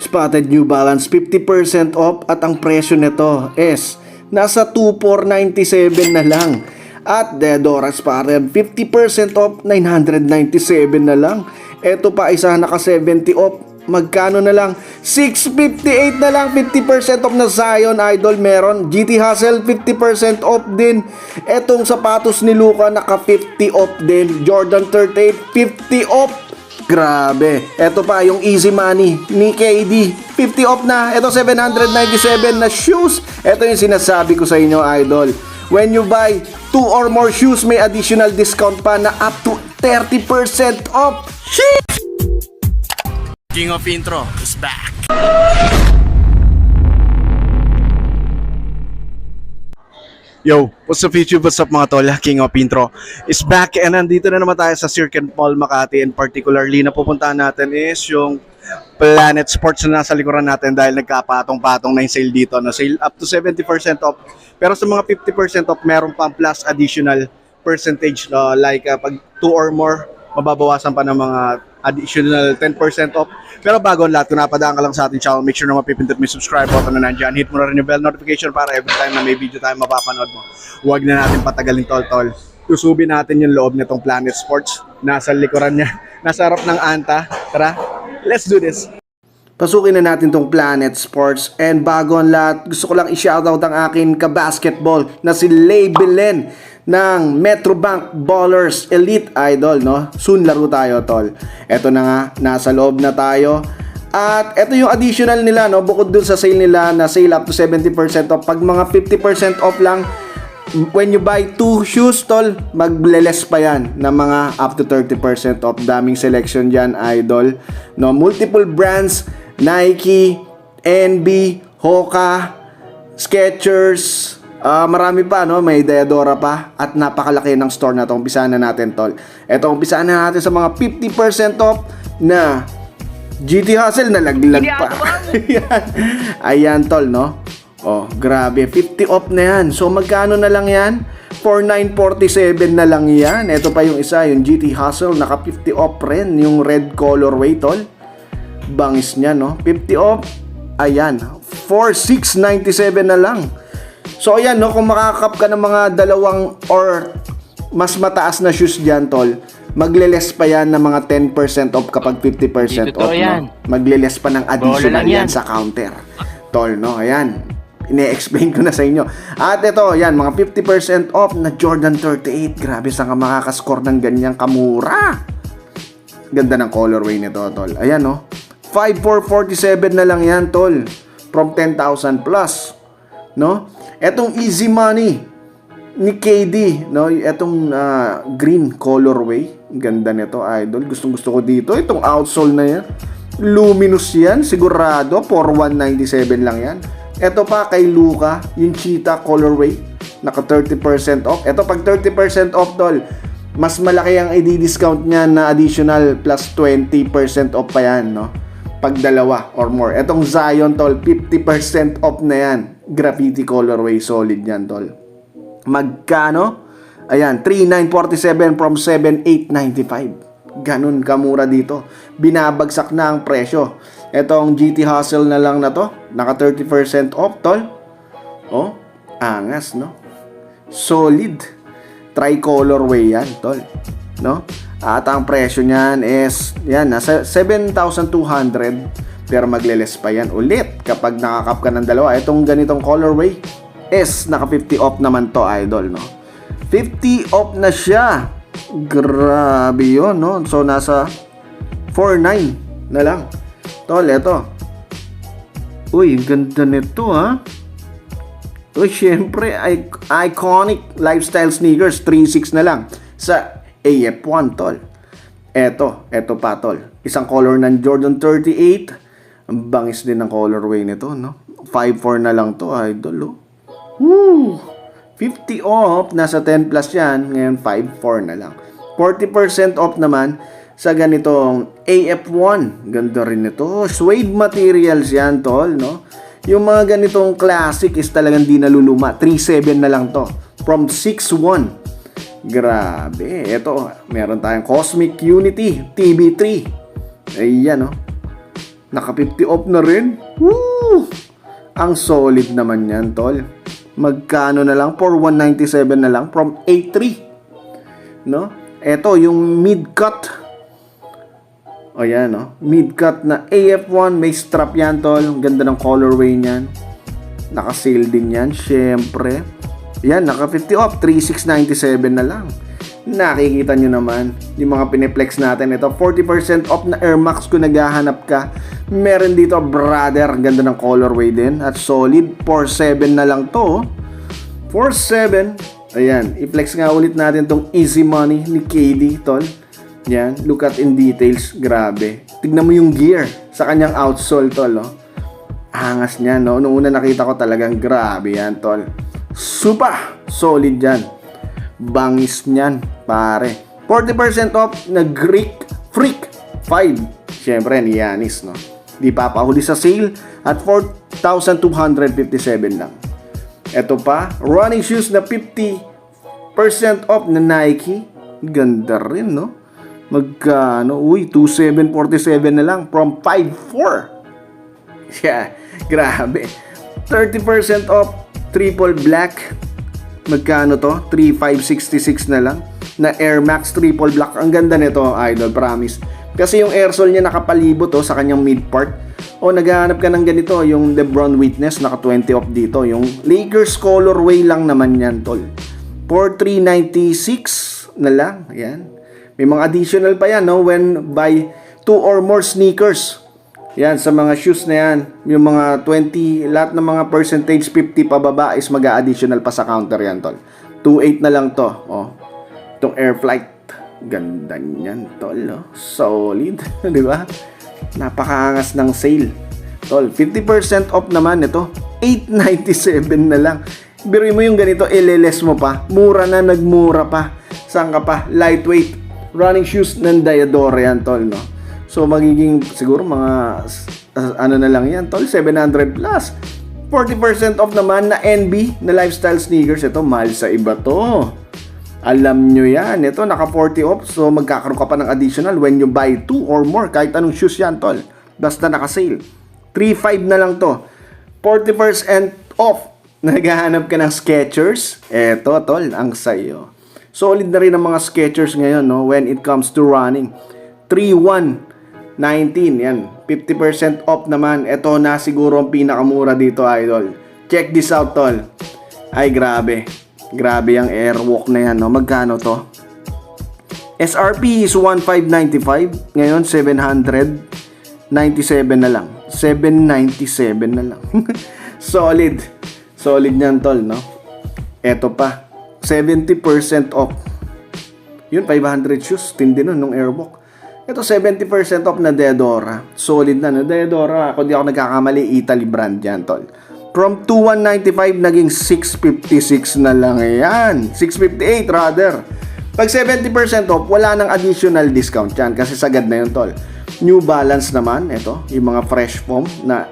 Spotted New Balance 50% off at ang presyo nito is nasa 2497 na lang. At Deodora Sparred 50% off 997 na lang. Ito pa isa naka 70 off. Magkano na lang? 658 na lang 50% off na Zion Idol meron. GT Hustle 50% off din. Etong sapatos ni Luca naka 50 off din. Jordan 38 50 off. Grabe. Ito pa yung easy money ni KD. 50 off na. Ito 797 na shoes. Ito yung sinasabi ko sa inyo, idol. When you buy two or more shoes, may additional discount pa na up to 30% off. Shit! King of Intro is back. Yo, what's up YouTube? What's up mga tol? King of Intro is back and nandito na naman tayo sa Circle Mall Makati and particularly na pupuntahan natin is yung Planet Sports na nasa likuran natin dahil nagkapatong-patong na yung sale dito na sale up to 70% off. Pero sa mga 50% off, meron pang plus additional percentage no? like uh, pag 2 or more, mababawasan pa ng mga additional 10% off. Pero bago ang lahat, kung napadaan ka lang sa ating channel, make sure na mapipindot mo yung subscribe button na nandyan. Hit mo na rin yung bell notification para every time na may video tayo mapapanood mo. Huwag na natin patagalin tol-tol. Susubin natin yung loob nitong Planet Sports. Nasa likuran niya. Nasa harap ng Anta. Tara, let's do this. Pasukin na natin tong Planet Sports and bago ang lahat, gusto ko lang i-shoutout ang akin ka-basketball na si Lay Belen ng Metrobank Ballers Elite Idol, no? Soon laro tayo, tol. Eto na nga, nasa loob na tayo. At ito yung additional nila, no? Bukod dun sa sale nila na sale up to 70% off. Pag mga 50% off lang, when you buy two shoes, tol, magleles pa yan na mga up to 30% off. Daming selection dyan, idol. No, multiple brands, Nike, NB, Hoka, Skechers, ah, marami pa, no? May Deodora pa. At napakalaki ng store na to. Umpisahan na natin, tol. Ito, umpisahan na natin sa mga 50% off na GT Hustle na laglag pa. Ayan. Ayan, tol, no? Oh, grabe. 50 off na yan. So, magkano na lang yan? 4947 na lang yan. Ito pa yung isa, yung GT Hustle. Naka 50 off rin. Yung red colorway, tol. Bangis niya, no? 50 off. Ayan. 4697 na lang. So, ayan, no? Kung makakap ka ng mga dalawang or mas mataas na shoes dyan, tol, magle-less pa yan ng mga 10% off kapag 50% Hindi off, yan. no? Magle-less pa ng additional yan. sa counter. Tol, no? Ayan. Ine-explain ko na sa inyo. At ito, yan, mga 50% off na Jordan 38. Grabe, saan ka makakascore ng ganyang kamura? Ganda ng colorway nito, tol. Ayan, no? 5447 na lang yan, tol. From 10,000 plus. No? Etong easy money ni KD, no? Etong ah, green colorway. Ganda nito, idol. Gustong gusto ko dito. Itong outsole na yan. Luminous yan, sigurado. 4197 lang yan. Ito pa kay Luca, yung cheetah colorway. Naka 30% off. Ito pag 30% off, tol. Mas malaki ang i-discount niya na additional plus 20% off pa yan, no? Pag dalawa or more. Etong Zion, tol, 50% off na yan. Graffiti colorway, solid yan, tol. Magkano? Ayan, 3,947 from 7,895. Ganun kamura dito. Binabagsak na ang presyo. Etong GT Hustle na lang na to. Naka 30% off, tol. Oh, angas, no? Solid. Tricolorway yan, tol. No? At ang presyo niyan is, yan, nasa 7,200. Pero magleles pa yan ulit kapag nakakap ka ng dalawa. Itong ganitong colorway is naka 50 off naman to, idol, no? 50 off na siya. Grabe yun, no? So, nasa 4.9 na lang. Tol, eto. Uy, ganda nito, ha? Uy, syempre, iconic lifestyle sneakers, 3.6 na lang. Sa AF1, tol. Eto, eto pa, tol. Isang color ng Jordan 38. Ang bangis din ng colorway nito, no? 5.4 na lang to, idol, oh. Woo! 50 off, nasa 10 plus yan. Ngayon, 5.4 na lang. 40% off naman sa ganitong AF1. Ganda rin ito. Suede materials yan, tol, no? Yung mga ganitong classic is talagang di naluluma. 3.7 na lang to. From 6.1. Grabe. Ito, meron tayong Cosmic Unity TB3. Ayan, no? Naka 50 off na rin. Woo! Ang solid naman yan, tol. Magkano na lang? For 197 na lang from A3. No? Ito, yung mid-cut. O yan, no? Mid-cut na AF1. May strap yan, tol. Ang ganda ng colorway niyan. Naka-sale din yan, syempre. Yan, naka 50 off. 3697 na lang. Nakikita nyo naman yung mga piniplex natin. Ito, 40% off na Air Max kung naghahanap ka. Meron dito, brother. Ganda ng colorway din. At solid. 4.7 na lang to. oh. 4.7. Ayan. I-flex nga ulit natin tong Easy Money ni KD, tol. Yan. Look at in details. Grabe. Tignan mo yung gear sa kanyang outsole, tol. Oh. Angas niya, no? Nung una nakita ko talagang grabe yan, tol. Super solid yan. Bangis niyan, pare. 40% off na Greek Freak 5. Siyempre, ni Yanis, no? Di papahuli sa sale at 4,257 lang. Ito pa, running shoes na 50% off na Nike. Ganda rin, no? Magkano? Uy, 2,747 na lang from 5,400. Yeah, grabe. 30% off triple black. Magkano to? 3566 na lang. Na Air Max triple black. Ang ganda nito, idol, promise. Kasi yung airsole niya nakapalibot to sa kanyang mid part. O naghahanap ka ng ganito, yung LeBron Witness naka 20 off dito. Yung Lakers colorway lang naman yan, tol. For 396 na lang. Ayan. May mga additional pa yan, no? When buy two or more sneakers. Yan, sa mga shoes na yan, yung mga 20, lahat ng mga percentage 50 pababa is mag-additional pa sa counter yan, tol. 2.8 na lang to. Oh. Itong air flight. Ganda niyan, tol. Oh. Solid. Di ba? Napakaangas ng sale. Tol, 50% off naman ito. 897 na lang. Biruin mo yung ganito, LLS mo pa. Mura na, nagmura pa. Saan ka pa? Lightweight. Running shoes ng Diadora yan, tol, no? So, magiging siguro mga, uh, ano na lang yan, tol, 700 plus. 40% off naman na NB, na lifestyle sneakers. Ito, mahal sa iba to. Alam nyo yan. Ito, naka 40 off. So, magkakaroon ka pa ng additional when you buy two or more. Kahit anong shoes yan, tol. Basta naka-sale. 3.5 na lang to. 40% off. Naghahanap ka ng Skechers. Eto, tol, ang sayo. Solid na rin ang mga Skechers ngayon, no? When it comes to running. 3.119, yan. 50% off naman. Ito na siguro ang pinakamura dito, idol. Check this out, tol. Ay, grabe. Grabe ang airwalk na yan, no? Magkano to? SRP is 1,595. Ngayon, 797 na lang. 797 na lang. Solid. Solid niyan, tol, no? Eto pa. 70% off. Yun, 500 shoes. Tindi nun, nung airwalk. Ito, 70% off na Deodora. Solid na, no? Deodora, kung di ako nagkakamali, Italy brand yan, tol. From 2,195, naging 656 na lang yan. 658, rather. Pag 70% off, wala nang additional discount yan kasi sagad na yun, tol. New Balance naman, ito, yung mga fresh foam na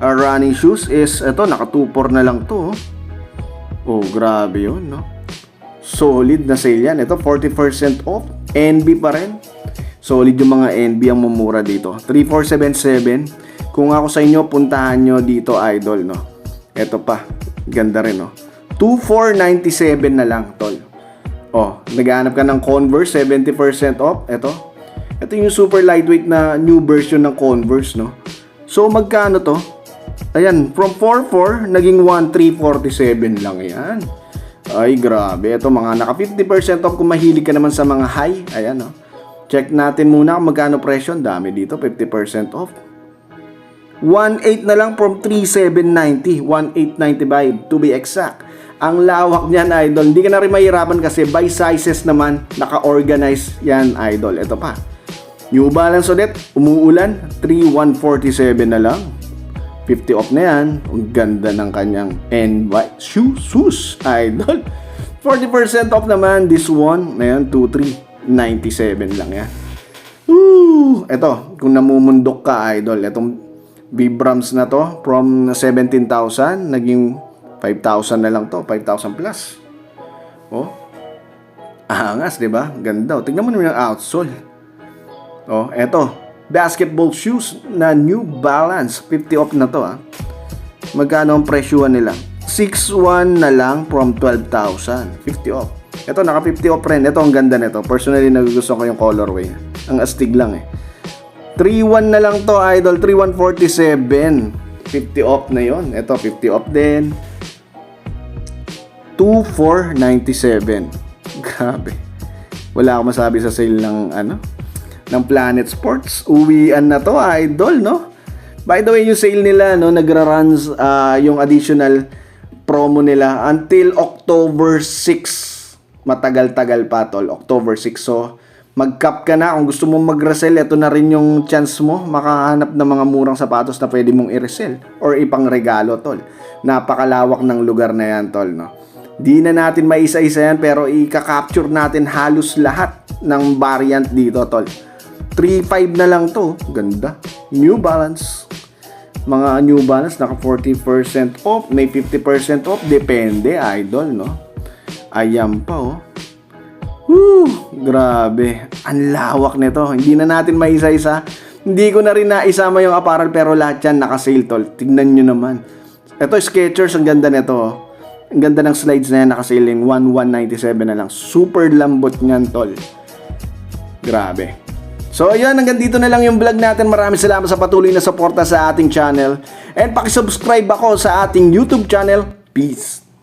uh, running shoes is, ito, naka 2.4 na lang to. Oh, oh grabe yun, no? Solid na sale yan. Ito, 40% off. NB pa rin. Solid yung mga NB ang mumura dito. 3477. Kung ako sa inyo, puntahan nyo dito, idol, no? Ito pa. Ganda rin, no? 2497 na lang, tol. Oh, naghahanap ka ng Converse, 70% off. Ito. Ito yung super lightweight na new version ng Converse, no? So, magkano to? Ayan, from 4.4, naging 1.347 lang yan. Ay, grabe. Ito, mga naka 50% off kung mahilig ka naman sa mga high. Ayan, no? Check natin muna kung magkano presyo. Dami dito, 50% off. 1.8 na lang from 3.790. 1.895 to be exact. Ang lawak niyan, idol. Hindi ka na rin mahirapan kasi by sizes naman, naka-organize yan, idol. Ito pa. New Balance ulit, umuulan, 3.147 na lang. 50 off na yan. Ang ganda ng kanyang NY shoes, shoes idol. 40% off naman this one. Ayan, 2.3. 97 lang yan. Woo! Ito, kung namumundok ka, idol, itong Bibrams na to, from 17,000, naging 5,000 na lang to, 5,000 plus. Oh. Angas, di ba? Ganda. Oh, Tingnan mo naman yung outsole. Oh, eto. Basketball shoes na New Balance. 50 off na to, ah. Magkano ang presyuan nila? 6,1 na lang from 12,000. 50 off. Ito, naka 50 off rin. Ito, ang ganda nito. Personally, nagugustuhan ko yung colorway. Ang astig lang eh. 3.1 na lang to, idol. 3.147. 50 off na yon. Ito, 50 off din. 2.497. Grabe. Wala akong masabi sa sale ng ano ng Planet Sports. Uwian na to, idol, no? By the way, yung sale nila, no, nagra-runs ah, yung additional promo nila until October 6. Matagal-tagal pa, tol. October 6. So, mag-cap ka na. Kung gusto mong mag-resell, ito na rin yung chance mo. Makahanap ng mga murang sapatos na pwede mong i-resell or ipang regalo, tol. Napakalawak ng lugar na yan, tol, no? Di na natin maisa-isa yan pero i-capture natin halos lahat ng variant dito, tol. 3.5 na lang to. Ganda. New Balance. Mga New Balance, naka 40% off. May 50% off. Depende, idol, no? Ayan pa, oh. Woo! Grabe. Ang lawak nito. Hindi na natin maisa-isa. Hindi ko na rin naisama yung apparel pero lahat yan naka-sale, tol. Tignan nyo naman. Ito, Skechers. Ang ganda nito, oh. Ang ganda ng slides na yan. Naka-sale yung 1197 na lang. Super lambot niyan, tol. Grabe. So ayun, hanggang dito na lang yung vlog natin. Maraming salamat sa patuloy na suporta sa ating channel. And pakisubscribe ako sa ating YouTube channel. Peace.